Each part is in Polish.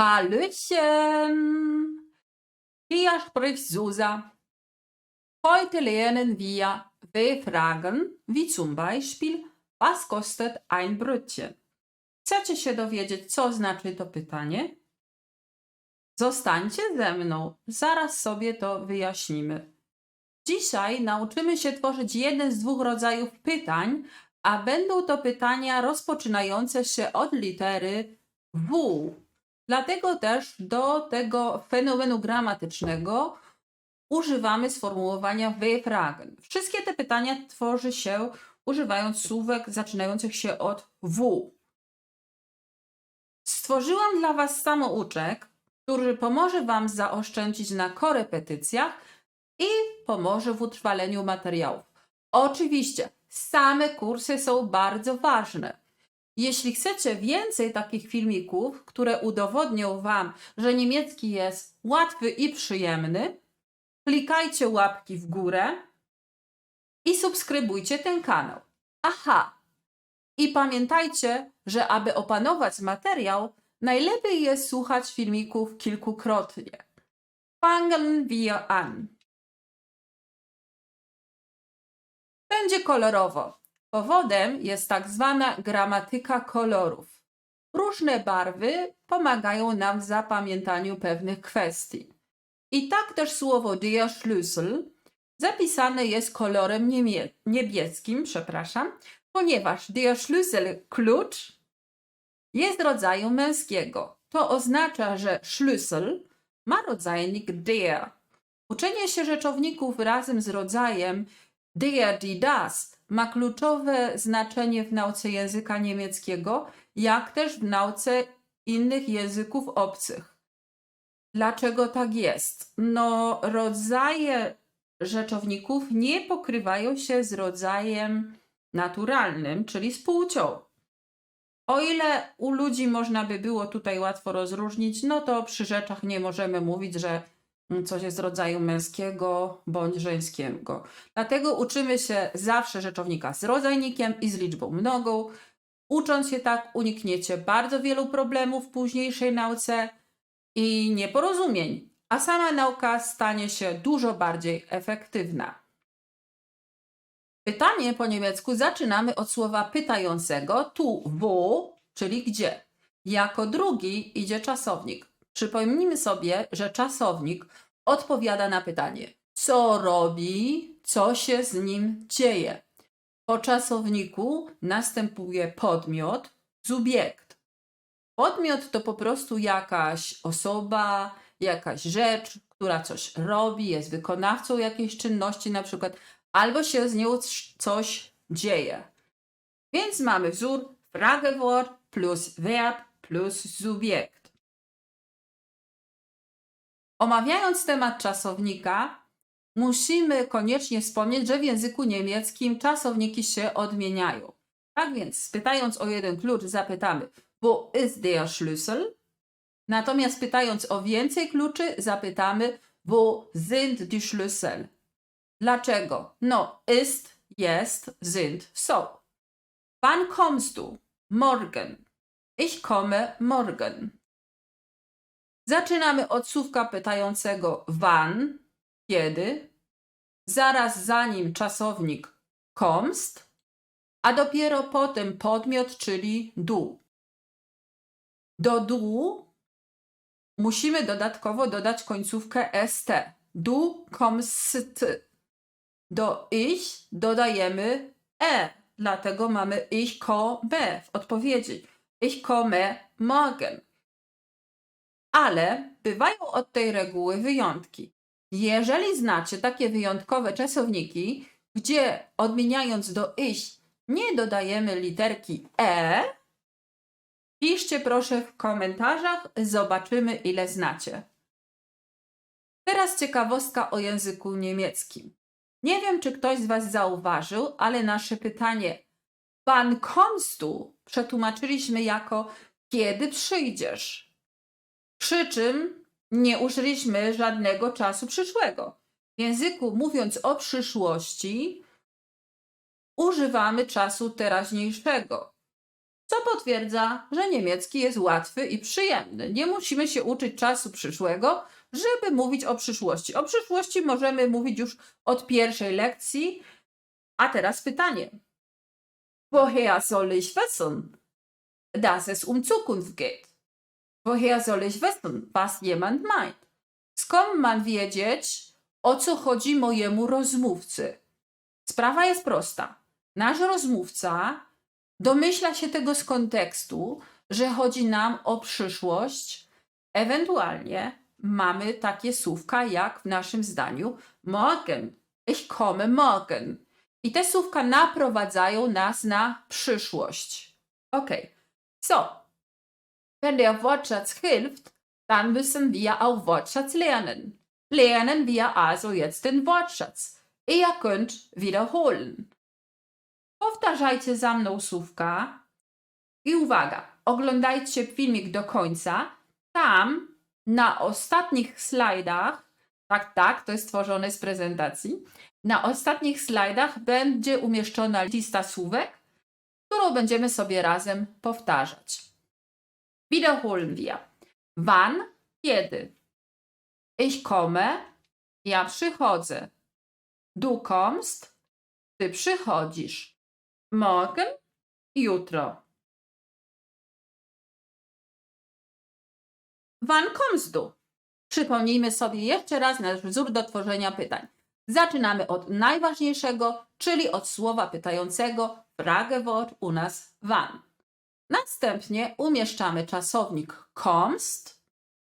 Hallöchen! Hier spricht Susa. Heute lernen wir W-Fragen, wie zum Beispiel, was kostet ein Brötchen? Chcecie się dowiedzieć, co znaczy to pytanie? Zostańcie ze mną, zaraz sobie to wyjaśnimy. Dzisiaj nauczymy się tworzyć jeden z dwóch rodzajów pytań, a będą to pytania rozpoczynające się od litery W. Dlatego też do tego fenomenu gramatycznego używamy sformułowania W-Fragen. Wszystkie te pytania tworzy się używając słówek zaczynających się od W. Stworzyłam dla Was samouczek, który pomoże Wam zaoszczędzić na korepetycjach i pomoże w utrwaleniu materiałów. Oczywiście, same kursy są bardzo ważne. Jeśli chcecie więcej takich filmików, które udowodnią Wam, że niemiecki jest łatwy i przyjemny, klikajcie łapki w górę i subskrybujcie ten kanał. Aha! I pamiętajcie, że aby opanować materiał, najlepiej jest słuchać filmików kilkukrotnie. Fangen wir an. Będzie kolorowo. Powodem jest tak zwana gramatyka kolorów. Różne barwy pomagają nam w zapamiętaniu pewnych kwestii. I tak też słowo der Schlüssel zapisane jest kolorem niebieskim, przepraszam, ponieważ der Schlüssel, klucz, jest rodzaju męskiego. To oznacza, że Schlüssel ma rodzajnik der. Uczenie się rzeczowników razem z rodzajem der, die, das ma kluczowe znaczenie w nauce języka niemieckiego, jak też w nauce innych języków obcych. Dlaczego tak jest? No, rodzaje rzeczowników nie pokrywają się z rodzajem naturalnym, czyli z płcią. O ile u ludzi można by było tutaj łatwo rozróżnić, no to przy rzeczach nie możemy mówić, że coś jest rodzaju męskiego bądź żeńskiego. Dlatego uczymy się zawsze rzeczownika z rodzajnikiem i z liczbą mnogą. Ucząc się tak, unikniecie bardzo wielu problemów w późniejszej nauce i nieporozumień, a sama nauka stanie się dużo bardziej efektywna. Pytanie po niemiecku zaczynamy od słowa pytającego tu wo, czyli gdzie. Jako drugi idzie czasownik. Przypomnijmy sobie, że czasownik odpowiada na pytanie, co robi, co się z nim dzieje. Po czasowniku następuje podmiot, subiekt. Podmiot to po prostu jakaś osoba, jakaś rzecz, która coś robi, jest wykonawcą jakiejś czynności na przykład, albo się z nią coś dzieje. Więc mamy wzór Fragewort plus Verb plus Subjekt. Omawiając temat czasownika, musimy koniecznie wspomnieć, że w języku niemieckim czasowniki się odmieniają. Tak więc, pytając o jeden klucz, zapytamy, wo ist der Schlüssel? Natomiast pytając o więcej kluczy, zapytamy, wo sind die Schlüssel? Dlaczego? No, ist, jest, sind, są. Wann kommst du? Morgen. Ich komme morgen. Zaczynamy od słówka pytającego wann, kiedy, zaraz za nim czasownik kommst, a dopiero potem podmiot, czyli du. Do du musimy dodatkowo dodać końcówkę st. Du kommst. Do ich dodajemy e, dlatego mamy ich komme w odpowiedzi. Ich komme morgen. Ale bywają od tej reguły wyjątki. Jeżeli znacie takie wyjątkowe czasowniki, gdzie odmieniając do ich nie dodajemy literki e, piszcie proszę w komentarzach, zobaczymy ile znacie. Teraz ciekawostka o języku niemieckim. Nie wiem, czy ktoś z Was zauważył, ale nasze pytanie du przetłumaczyliśmy jako kiedy przyjdziesz. Przy czym nie użyliśmy żadnego czasu przyszłego. W języku mówiąc o przyszłości używamy czasu teraźniejszego. co potwierdza, że niemiecki jest łatwy i przyjemny. Nie musimy się uczyć czasu przyszłego, żeby mówić o przyszłości. O przyszłości możemy mówić już od pierwszej lekcji. A teraz pytanie. Woher soll ich wissen, dass es um Zukunft geht? Woher soll ich wissen, was jemand meint? Skąd mam wiedzieć, o co chodzi mojemu rozmówcy? Sprawa jest prosta. Nasz rozmówca domyśla się tego z kontekstu, że chodzi nam o przyszłość. Ewentualnie mamy takie słówka jak w naszym zdaniu morgen. Ich komme morgen. I te słówka naprowadzają nas na przyszłość. Ok. So. Wenn der Wortschatz hilft, dann müssen wir auch Wortschatz lernen. Lernen wir also jetzt den Wortschatz. Ihr könnt wiederholen. Powtarzajcie za mną słówka. I uwaga, oglądajcie filmik do końca. Tam na ostatnich slajdach, tak, tak, to jest stworzone z prezentacji. Na ostatnich slajdach będzie umieszczona lista słówek, którą będziemy sobie razem powtarzać. Wiederholen wir. Wann? Kiedy? Ich komme. Ja przychodzę. Du kommst. Ty przychodzisz. Morgen. Jutro. Wann kommst du? Przypomnijmy sobie jeszcze raz nasz wzór do tworzenia pytań. Zaczynamy od najważniejszego, czyli od słowa pytającego Fragewort u nas wann. Następnie umieszczamy czasownik kommst,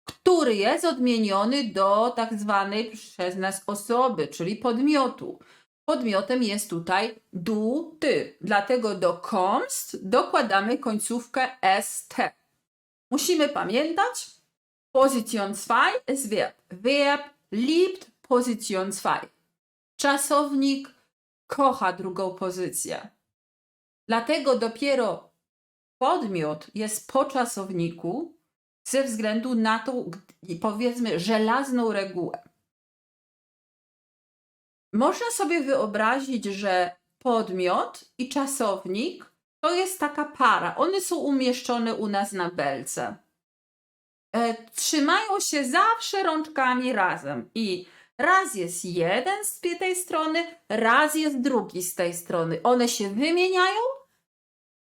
który jest odmieniony do tak zwanej przez nas osoby, czyli podmiotu. Podmiotem jest tutaj du, ty. Dlatego do kommst dokładamy końcówkę st. Musimy pamiętać, Position 2 ist Verb. Verb liebt Position 2. Czasownik kocha drugą pozycję. Dlatego dopiero podmiot jest po czasowniku ze względu na tą, powiedzmy, żelazną regułę. Można sobie wyobrazić, że podmiot i czasownik to jest taka para. One są umieszczone u nas na belce. E, trzymają się zawsze rączkami razem i raz jest jeden z tej strony, raz jest drugi z tej strony. One się wymieniają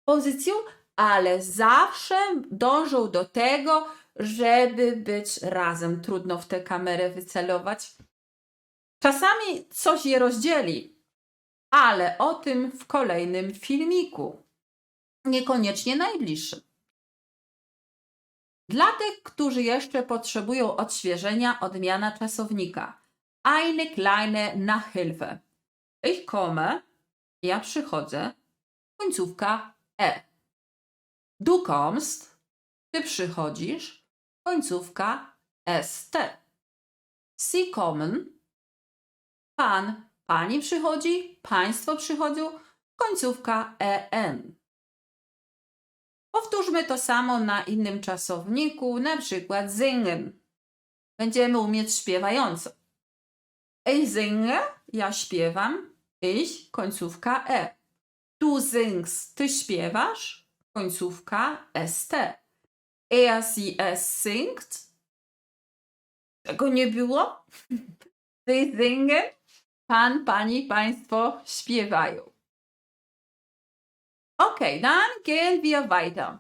pozycją, ale zawsze dążą do tego, żeby być razem. Trudno w tę kamerę wycelować. Czasami coś je rozdzieli, ale o tym w kolejnym filmiku. Niekoniecznie najbliższym. Dla tych, którzy jeszcze potrzebują odświeżenia, odmiana czasownika. Eine kleine Nachhilfe. Ich komme, ja przychodzę, końcówka e. Du kommst, ty przychodzisz, końcówka st. Sie kommen, pan, pani przychodzi, państwo przychodzą, końcówka en. Powtórzmy to samo na innym czasowniku, na przykład singen. Będziemy umieć śpiewająco. Ich singe, ja śpiewam, ich, końcówka e. Du singst, ty śpiewasz, końcówka st. Er, sie, es singt. Tego nie było? Ty singen, pan, pani, państwo śpiewają. Okay, dann gehen wir weiter.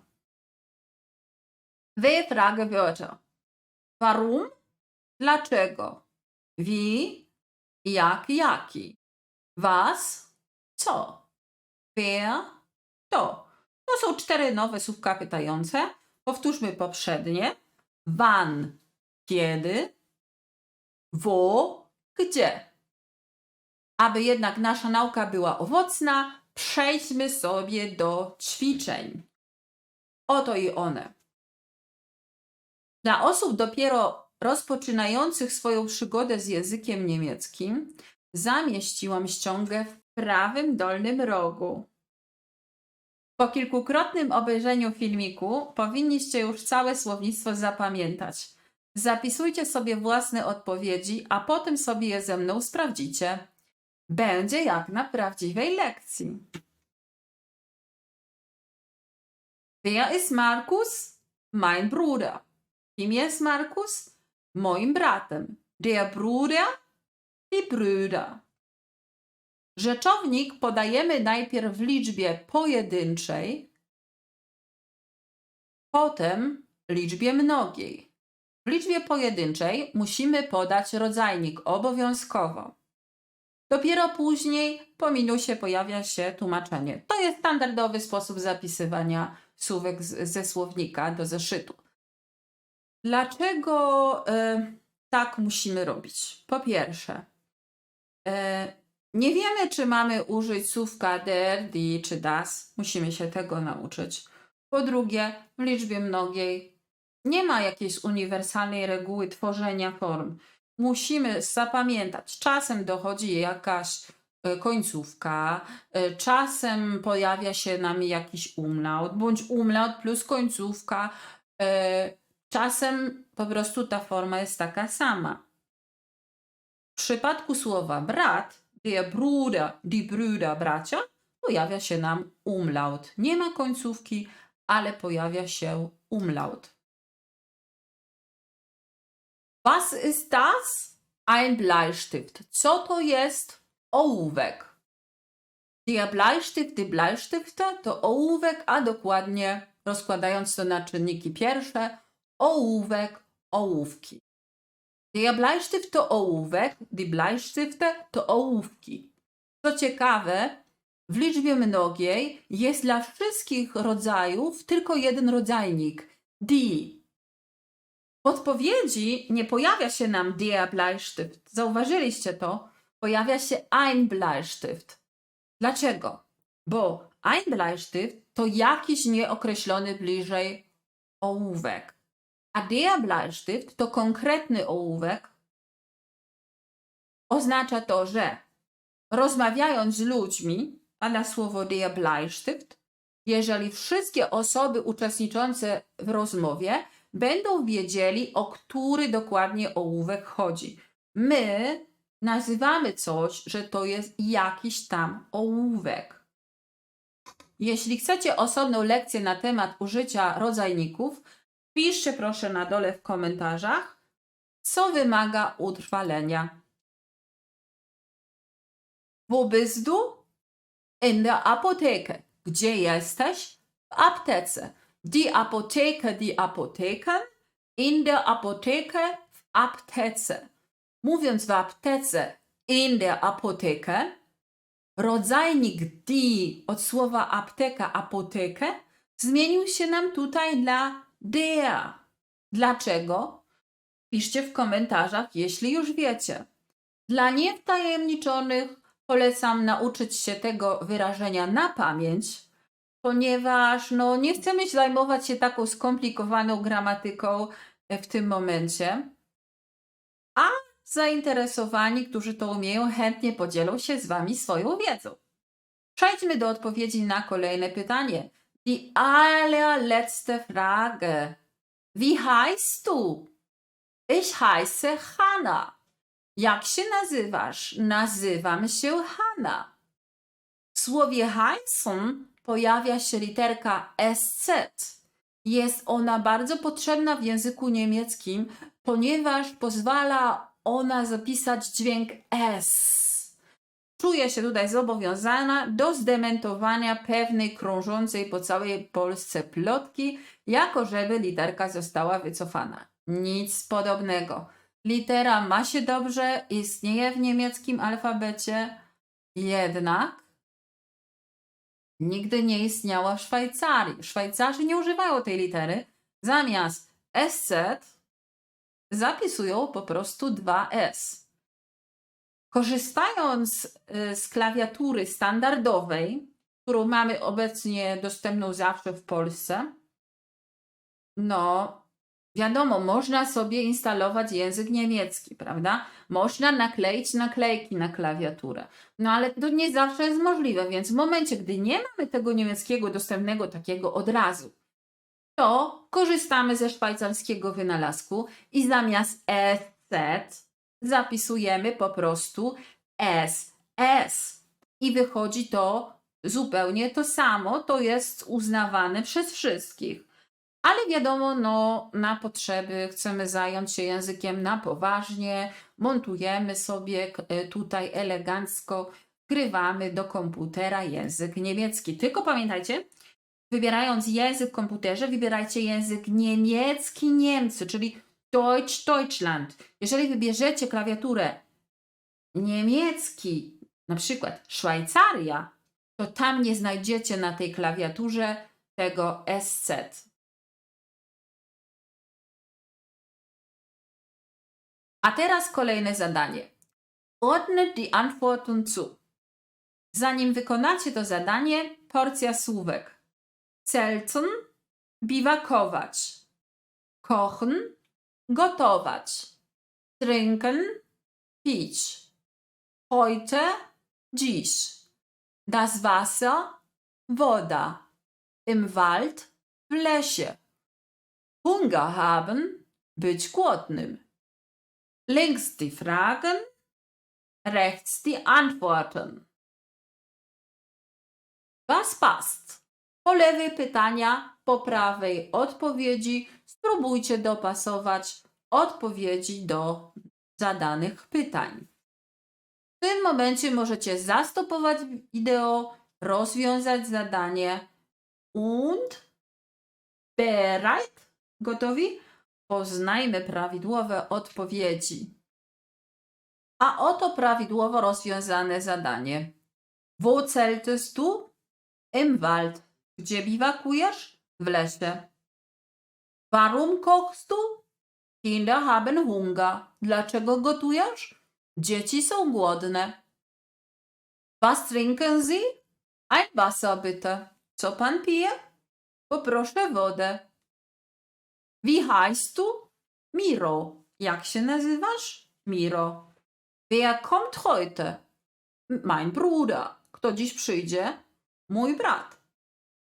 W-Fragewörter. Warum? Dlaczego? Wie? Jak, jaki? Was? Co? Wer? To. To są cztery nowe słówka pytające. Powtórzmy poprzednie. Wann? Kiedy? Wo? Gdzie? Aby jednak nasza nauka była owocna, przejdźmy sobie do ćwiczeń. Oto i one. Dla osób dopiero rozpoczynających swoją przygodę z językiem niemieckim zamieściłam ściągę w prawym dolnym rogu. Po kilkukrotnym obejrzeniu filmiku powinniście już całe słownictwo zapamiętać. Zapisujcie sobie własne odpowiedzi, a potem sobie je ze mną sprawdzicie. Będzie jak na prawdziwej lekcji. Wer ist Markus? Mein Bruder. Kim jest Markus? Moim bratem. Der Bruder? Die Brüder. Rzeczownik podajemy najpierw w liczbie pojedynczej, potem liczbie mnogiej. W liczbie pojedynczej musimy podać rodzajnik obowiązkowo. Dopiero później po minusie pojawia się tłumaczenie. To jest standardowy sposób zapisywania słówek ze słownika do zeszytu. Dlaczego e, tak musimy robić? Po pierwsze, e, nie wiemy, czy mamy użyć słówka der, die czy das. Musimy się tego nauczyć. Po drugie, w liczbie mnogiej nie ma jakiejś uniwersalnej reguły tworzenia form. Musimy zapamiętać, czasem dochodzi jakaś e, końcówka, e, czasem pojawia się nam jakiś umlaut, bądź umlaut plus końcówka. e, Czasem po prostu ta forma jest taka sama. W przypadku słowa brat, der Bruder, die Brüder, bracia, pojawia się nam umlaut. Nie ma końcówki, ale pojawia się umlaut. Was ist das? Ein Bleistift. Co to jest ołówek? Der Bleistift, die Bleistifte to ołówek, a dokładnie rozkładając to na czynniki pierwsze, ołówek, ołówki. Der Bleistift to ołówek, die Bleistifte to ołówki. Co ciekawe, w liczbie mnogiej jest dla wszystkich rodzajów tylko jeden rodzajnik die. W odpowiedzi nie pojawia się nam der Bleistift. Zauważyliście to? Pojawia się ein Bleistift. Dlaczego? Bo ein Bleistift to jakiś nieokreślony bliżej ołówek. A der Bleistift to konkretny ołówek. Oznacza to, że rozmawiając z ludźmi, pada słowo der Bleistift, jeżeli wszystkie osoby uczestniczące w rozmowie będą wiedzieli, o który dokładnie ołówek chodzi. My nazywamy coś, że to jest jakiś tam ołówek. Jeśli chcecie osobną lekcję na temat użycia rodzajników, piszcie proszę na dole w komentarzach, co wymaga utrwalenia. Wo bist du? In der Apotheke. Gdzie jesteś? W aptece. Die Apotheke, die Apotheken. In der Apotheke, w aptece. Mówiąc w aptece, in der Apotheke, rodzajnik die od słowa apteka, apotekę zmienił się nam tutaj dla der. Dlaczego? Piszcie w komentarzach, jeśli już wiecie. Dla niewtajemniczonych polecam nauczyć się tego wyrażenia na pamięć, ponieważ no, nie chcemy zajmować się taką skomplikowaną gramatyką e, w tym momencie. A zainteresowani, którzy to umieją, chętnie podzielą się z Wami swoją wiedzą. Przejdźmy do odpowiedzi na kolejne pytanie. Die allerletzte Frage. Wie heißt du? Ich heiße Hanna. Jak się nazywasz? Nazywam się Hanna. W słowie heißen pojawia się literka SZ. Jest ona bardzo potrzebna w języku niemieckim, ponieważ pozwala ona zapisać dźwięk S. Czuję się tutaj zobowiązana do zdementowania pewnej krążącej po całej Polsce plotki, jako żeby literka została wycofana. Nic podobnego. Litera ma się dobrze, istnieje w niemieckim alfabecie, jednak nigdy nie istniała w Szwajcarii. Szwajcarzy nie używają tej litery. Zamiast SZ zapisują po prostu 2S. Korzystając y, z klawiatury standardowej, którą mamy obecnie dostępną zawsze w Polsce, no wiadomo, można sobie instalować język niemiecki, prawda? Można nakleić naklejki na klawiaturę. No ale to nie zawsze jest możliwe, więc w momencie, gdy nie mamy tego niemieckiego dostępnego takiego od razu, to korzystamy ze szwajcarskiego wynalazku i zamiast SZ zapisujemy po prostu SS. I wychodzi to zupełnie to samo, to jest uznawane przez wszystkich. Ale wiadomo, no, na potrzeby chcemy zająć się językiem na poważnie, montujemy sobie e, tutaj elegancko, wgrywamy do komputera język niemiecki. Tylko pamiętajcie, wybierając język w komputerze, wybierajcie język niemiecki Niemcy, czyli Deutsch Deutschland. Jeżeli wybierzecie klawiaturę niemiecki, na przykład Szwajcaria, to tam nie znajdziecie na tej klawiaturze tego SZ. A teraz kolejne zadanie. Ordne die Antworten zu. Zanim wykonacie to zadanie, porcja słówek. Zelten, biwakować. Kochen, gotować. Trinken, pić. Heute, dziś. Das Wasser, woda. Im Wald, w lesie. Hunger haben, być głodnym. Links die Fragen, rechts die Antworten. Was passt? Po lewej pytania, po prawej odpowiedzi. Spróbujcie dopasować odpowiedzi do zadanych pytań. W tym momencie możecie zastopować wideo, rozwiązać zadanie und bereit. Gotowi? Poznajmy prawidłowe odpowiedzi. A oto prawidłowo rozwiązane zadanie. Wo zeltest du? Im Wald. Gdzie biwakujesz? W lesie. Warum kochst du? Kinder haben Hunger. Dlaczego gotujesz? Dzieci są głodne. Was trinken Sie? Ein Wasser bitte. Co pan pije? Poproszę wodę. Wie heißt du? Miro. Jak się nazywasz? Miro. Wer kommt heute? Mein Bruder. Kto dziś przyjdzie? Mój brat.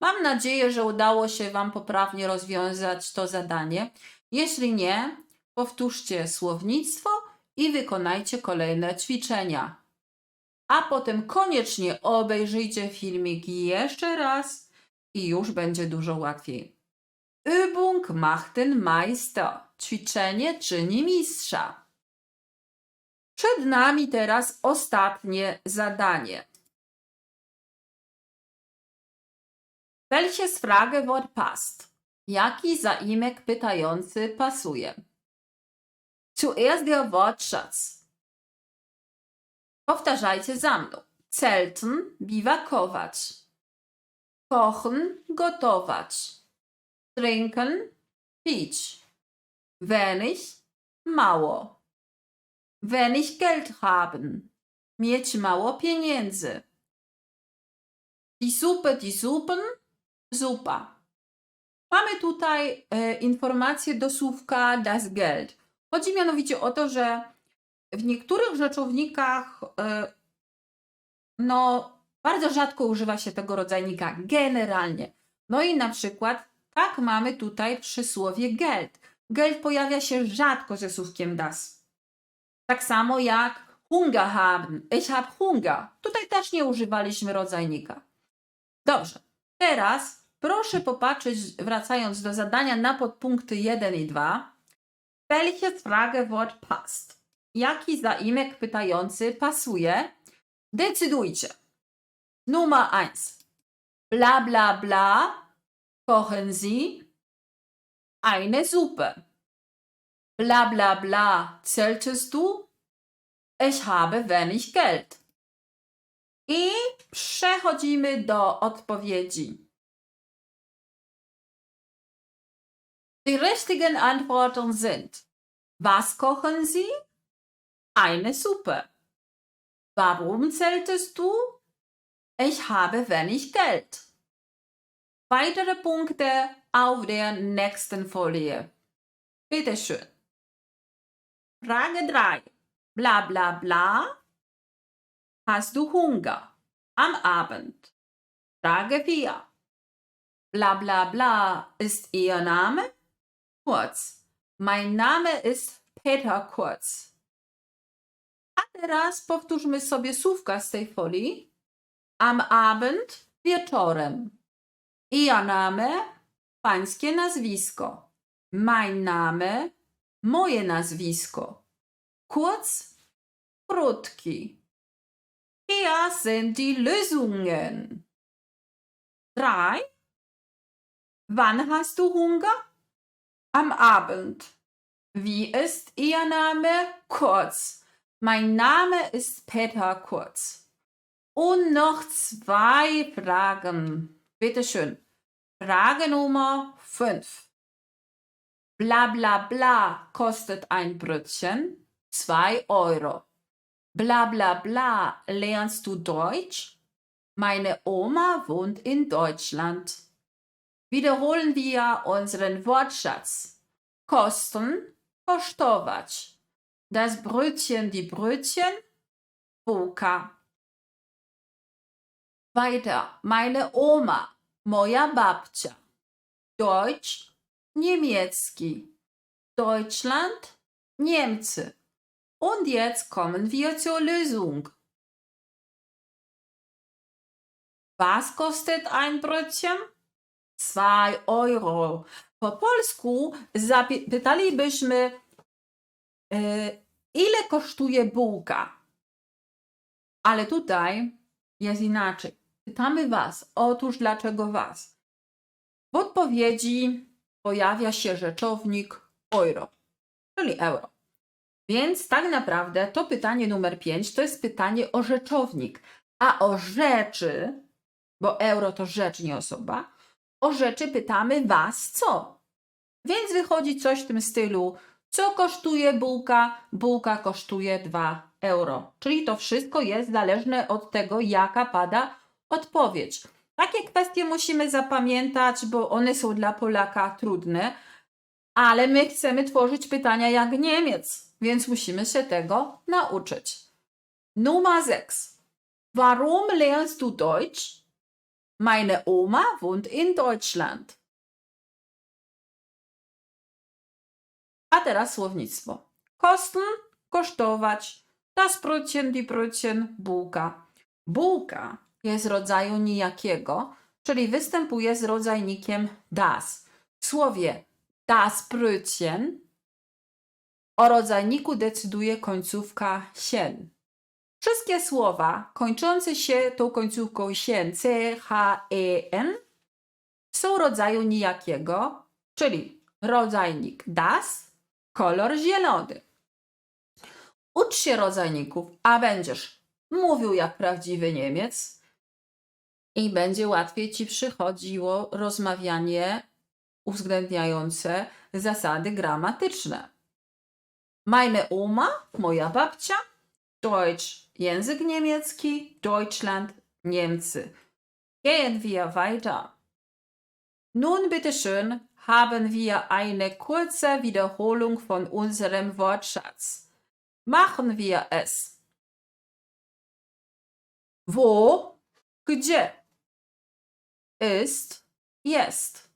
Mam nadzieję, że udało się Wam poprawnie rozwiązać to zadanie. Jeśli nie, powtórzcie słownictwo i wykonajcie kolejne ćwiczenia. A potem koniecznie obejrzyjcie filmik jeszcze raz i już będzie dużo łatwiej. Übung macht den Meister. Ćwiczenie czyni mistrza. Przed nami teraz ostatnie zadanie. Welches Fragewort passt? Jaki zaimek pytający pasuje? Zuerst der Wortschatz. Powtarzajcie za mną. Zelten, biwakować. Kochen, gotować. Trinken, pić. Wenig, mało. Wenig Geld haben. Mieć mało pieniędzy. Die Suppe, die Suppen, zupa. Mamy tutaj e, informację do słówka das Geld. Chodzi mianowicie o to, że w niektórych rzeczownikach e, no, bardzo rzadko używa się tego rodzajnika generalnie. No i na przykład tak mamy tutaj przysłowie Geld. Geld pojawia się rzadko ze słówkiem das. Tak samo jak Hunger haben. Ich hab Hunger. Tutaj też nie używaliśmy rodzajnika. Dobrze. Teraz proszę popatrzeć, wracając do zadania na podpunkty 1 i 2. Welches Fragewort passt? Jaki zaimek pytający pasuje? Decydujcie. Nummer 1. Bla bla bla. Kochen Sie eine Suppe. Bla bla bla. Zeltest du? Ich habe wenig Geld. I przechodzimy do odpowiedzi. Die richtigen Antworten sind: Was kochen Sie? Eine Suppe. Warum zeltest du? Ich habe wenig Geld. Weitere Punkte auf der nächsten Folie. Bitte schön. Frage 3. Bla bla bla. Hast du Hunger? Am Abend. Frage 4. Bla bla bla ist Ihr Name? Kurz. Mein Name ist Peter Kurz. A teraz powtórzmy sobie słówka z tej folii. Am Abend wieczorem. Ihr Name, pańskie nazwisko. Mein Name, moje nazwisko. Kurz, krótki. Hier sind die Lösungen. Drei. Wann hast du Hunger? Am Abend. Wie ist Ihr Name? Kurz. Mein Name ist Peter Kurz. Und noch zwei Fragen. Bitte schön. Frage Nummer 5. Bla bla bla kostet ein Brötchen 2 Euro. Bla bla bla, lernst du Deutsch? Meine Oma wohnt in Deutschland. Wiederholen wir unseren Wortschatz. Kosten, kosztować. Das Brötchen, die Brötchen, bułka. Weiter. Meine Oma, moja babcia. Deutsch, niemiecki. Deutschland, Niemcy. Und jetzt kommen wir zur Lösung. Was kostet ein Brötchen? 2 Euro. Po polsku zapytalibyśmy, e, ile kosztuje bułka. Ale tutaj jest inaczej. Pytamy Was. Otóż dlaczego Was? W odpowiedzi pojawia się rzeczownik euro, czyli euro. Więc tak naprawdę to pytanie numer 5 to jest pytanie o rzeczownik, a o rzeczy, bo euro to rzecz, nie osoba, o rzeczy pytamy Was co? Więc wychodzi coś w tym stylu, co kosztuje bułka? Bułka kosztuje 2 euro. Czyli to wszystko jest zależne od tego, jaka pada odpowiedź. Takie kwestie musimy zapamiętać, bo one są dla Polaka trudne, ale my chcemy tworzyć pytania jak Niemiec, więc musimy się tego nauczyć. Nummer 6. Warum lernst du Deutsch? Meine Oma wohnt in Deutschland. A teraz słownictwo. Kosten, kosztować. Das Brötchen, die Brötchen, bułka. Bułka jest rodzaju nijakiego, czyli występuje z rodzajnikiem das. W słowie das Brötchen o rodzajniku decyduje końcówka sien. Wszystkie słowa kończące się tą końcówką sien, c, h, e, n są rodzaju nijakiego, czyli rodzajnik das, kolor zielony. Ucz się rodzajników, a będziesz mówił jak prawdziwy Niemiec i będzie łatwiej ci przychodziło rozmawianie uwzględniające zasady gramatyczne. Meine Oma, moja babcia, Deutsch, język niemiecki, Deutschland, Niemcy. Gehen wir weiter. Nun bitte schön, haben wir eine kurze Wiederholung von unserem Wortschatz. Machen wir es. Wo, gdzie? Ist, jest.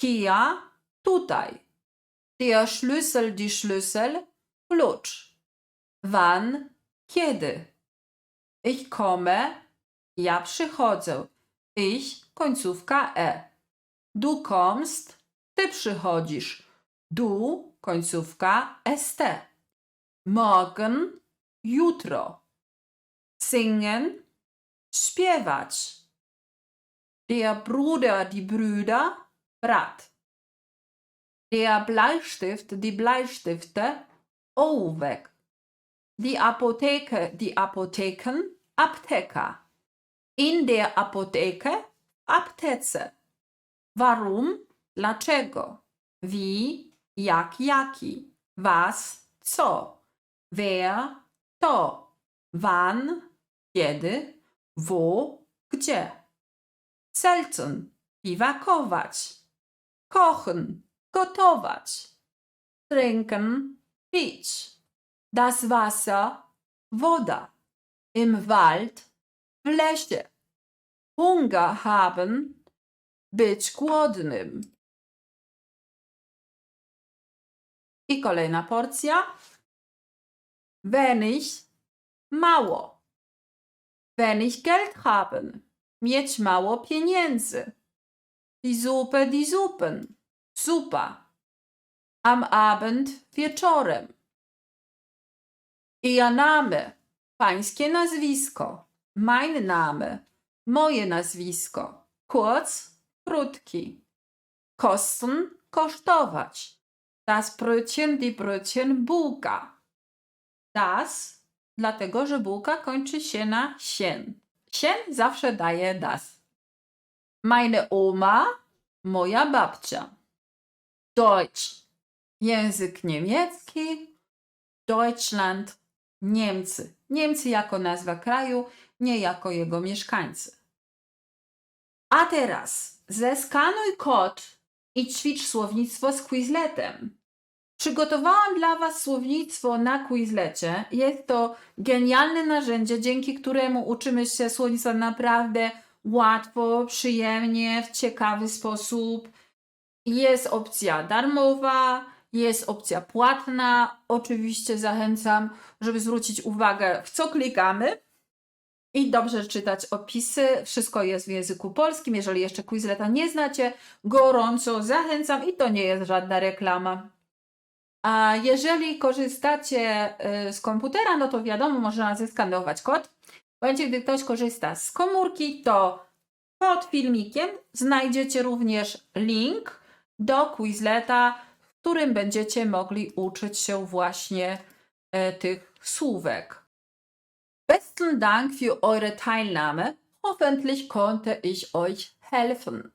Hier, tutaj. Der Schlüssel, die Schlüssel, Klucz. Wann, kiedy? Ich komme, ja przychodzę. Ich, końcówka e. Du kommst, ty przychodzisz. Du, końcówka st. Morgen, jutro. Singen, śpiewać. Der Bruder, die Brüder, brat. Der Bleistift, die Bleistifte, ołówek. Die Apotheke, die Apotheken, Apteka. In der Apotheke, aptece. Warum? Dlaczego? Wie? Jak? Jaki? Was? Co? Wer? To? Wann? Kiedy? Wo? Gdzie? Selten. Piwakować. Kochen. Gotować. Trinken. Pić. Das Wasser. Woda. Im Wald. W lesie. Hunger haben. Być głodnym. I kolejna porcja. Wenn ich. Mało. Wenn ich Geld haben. mieć mało pieniędzy. Die Suppe, die Suppen. Zupa. Am Abend wieczorem. Ihr Name, pańskie nazwisko. Mein Name, moje nazwisko. Kurz, krótki. Kosten, kosztować. Das Brötchen, die Brötchen, bułka. Das, dlatego że bułka kończy się na sien. Sien zawsze daje das. Meine Oma, moja babcia. Deutsch, język niemiecki. Deutschland, Niemcy. Niemcy jako nazwa kraju, nie jako jego mieszkańcy. A teraz zeskanuj kod i ćwicz słownictwo z Quizletem. Przygotowałam dla Was słownictwo na Quizlecie. Jest to genialne narzędzie, dzięki któremu uczymy się słownictwa naprawdę łatwo, przyjemnie, w ciekawy sposób. Jest opcja darmowa, jest opcja płatna. Oczywiście zachęcam, żeby zwrócić uwagę, w co klikamy i dobrze czytać opisy. Wszystko jest w języku polskim. Jeżeli jeszcze Quizleta nie znacie, gorąco zachęcam i to nie jest żadna reklama. A jeżeli korzystacie y, z komputera, no to wiadomo, można zeskanować kod. W momencie, gdy ktoś korzysta z komórki, to pod filmikiem znajdziecie również link do Quizleta, w którym będziecie mogli uczyć się właśnie e, tych słówek. Besten Dank für eure Teilnahme. Hoffentlich konnte ich euch helfen.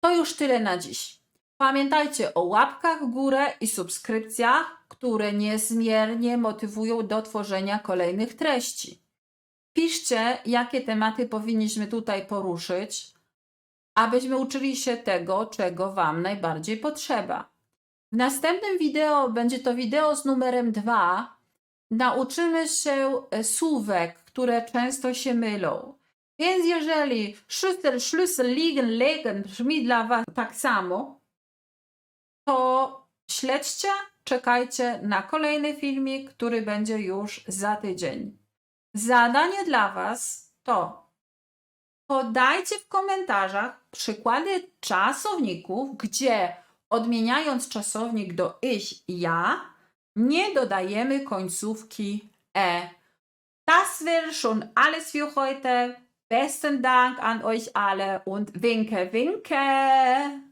To już tyle na dziś. Pamiętajcie o łapkach w górę i subskrypcjach, które niezmiernie motywują do tworzenia kolejnych treści. Piszcie, jakie tematy powinniśmy tutaj poruszyć, abyśmy uczyli się tego, czego Wam najbardziej potrzeba. W następnym wideo będzie to wideo z numerem 2. Nauczymy się e, słówek, które często się mylą. Więc jeżeli Schlüssel, Schlüssel, liegen, legen brzmi dla Was tak samo, to śledźcie, czekajcie na kolejny filmik, który będzie już za tydzień. Zadanie dla Was to podajcie w komentarzach przykłady czasowników, gdzie odmieniając czasownik do ich i ja, nie dodajemy końcówki e. Das wäre schon alles für heute. Besten Dank an euch alle und winke, winke.